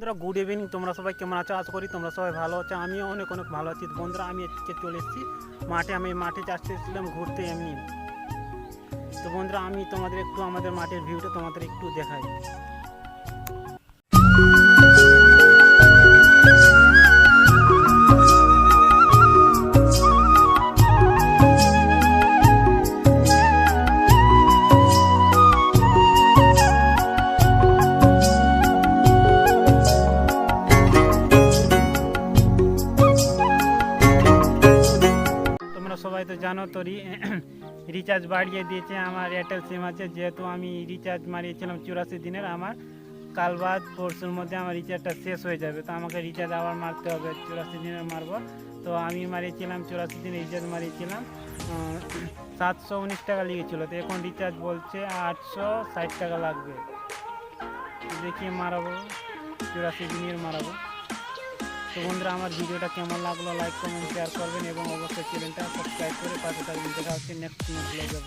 বন্ধুরা good evening তোমরা সবাই কেমন আছো? আশা করি তোমরা সবাই ভালো আছো। আমিও অনেক অনেক ভালো আছি। বন্ধুরা, আমি আজকে চলে এসেছি। মাঠে আমি মাঠে চাষতে এসেছিলাম ঘুরতে এমনি। তো বন্ধুরা, আমি তোমাদের একটু আমাদের মাঠের ভিউটা তোমাদের একটু দেখাই। সবাই তো জানো তো রিচার্জ বাড়িয়ে দিয়েছে। আমার এয়ারটেল সিম আছে। যেহেতু আমি রিচার্জ মারিয়েছিলাম চুরাশি দিনের, আমার কাল বাদ পরশুর মধ্যে আমার রিচার্জটা শেষ হয়ে যাবে। তো আমাকে রিচার্জ আবার মারতে হবে। চুরাশি দিনের মারবো। তো আমি মারিয়েছিলাম, চুরাশি দিনে রিচার্জ মারিয়েছিলাম। সাতশো উনিশ টাকা লেগেছিলো। তো এখন রিচার্জ বলছে আটশো ষাট টাকা লাগবে। দেখিয়ে মারাবো। চুরাশি দিনের মারাবো। তো বন্ধুরা, আমার ভিডিওটা কেমন লাগল? লাইক কমেন্ট শেয়ার করবেন এবং অবশ্যই চ্যানেলটা সাবস্ক্রাইব করে পাশে থাকবেন। দেখা হচ্ছে নেক্সট ব্লগে